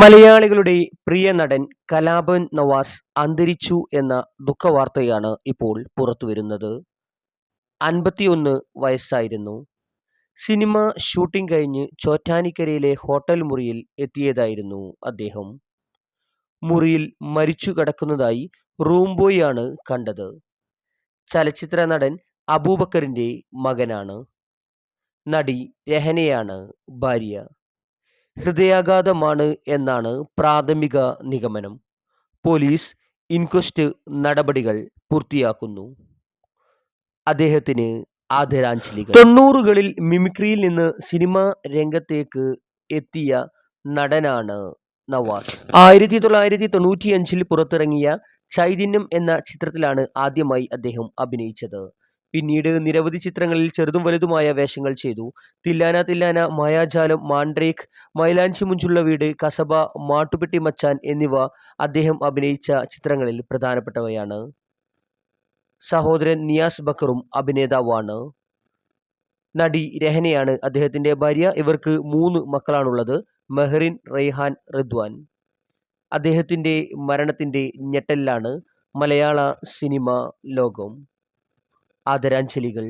മലയാളികളുടെ പ്രിയ നടൻ കലാബൻ നവാസ് അന്തരിച്ചു എന്ന ദുഃഖവാർത്തയാണ് ഇപ്പോൾ പുറത്തുവരുന്നത്. അൻപത്തിയൊന്ന് വയസ്സായിരുന്നു. സിനിമ ഷൂട്ടിംഗ് കഴിഞ്ഞ് ചോറ്റാനിക്കരയിലെ ഹോട്ടൽ മുറിയിൽ എത്തിയതായിരുന്നു അദ്ദേഹം. മുറിയിൽ മരിച്ചു കിടക്കുന്നതായി റൂം ബോയാണ് കണ്ടത്. ചലച്ചിത്ര നടൻ അബൂബക്കറിന്റെ മകനാണ്. നടി രഹനയാണ് ഭാര്യ. ഹൃദയാഘാതമാണ് എന്നാണ് പ്രാഥമിക നിഗമനം. പോലീസ് ഇൻക്വസ്റ്റ് നടപടികൾ പൂർത്തിയാക്കുന്നു. അദ്ദേഹത്തിന് ആദരാഞ്ജലികൾ. തൊണ്ണൂറുകളിൽ മിമിക്രിയിൽ നിന്ന് സിനിമാ രംഗത്തേക്ക് എത്തിയ നടനാണ് നവാസ്. ആയിരത്തി തൊള്ളായിരത്തി തൊണ്ണൂറ്റിയഞ്ചിൽ പുറത്തിറങ്ങിയ ചൈതന്യം എന്ന ചിത്രത്തിലാണ് ആദ്യമായി അദ്ദേഹം അഭിനയിച്ചത്. പിന്നീട് നിരവധി ചിത്രങ്ങളിൽ ചെറുതും വലുതുമായ വേഷങ്ങൾ ചെയ്തു. തില്ലാന തില്ലാന മായാജാലം മാൻഡ്രേക്ക് മൈലാഞ്ചി മുഞ്ചുള്ള വീട് കസബ മാട്ടുപെട്ടി മച്ചാൻ എന്നിവ അദ്ദേഹം അഭിനയിച്ച ചിത്രങ്ങളിൽ പ്രധാനപ്പെട്ടവയാണ്. സഹോദരൻ നിയാസ് ബക്കറും അഭിനേതാവാണ്. നടി രഹനയാണ് അദ്ദേഹത്തിന്റെ ഭാര്യ. ഇവർക്ക് മൂന്ന് മക്കളാണുള്ളത് മെഹറിൻ റെയ്ഹാൻ റിദ്വാൻ. അദ്ദേഹത്തിന്റെ മരണത്തിന്റെ ഞെട്ടലിലാണ് മലയാള സിനിമ ലോകം. ആദരാഞ്ജലികൾ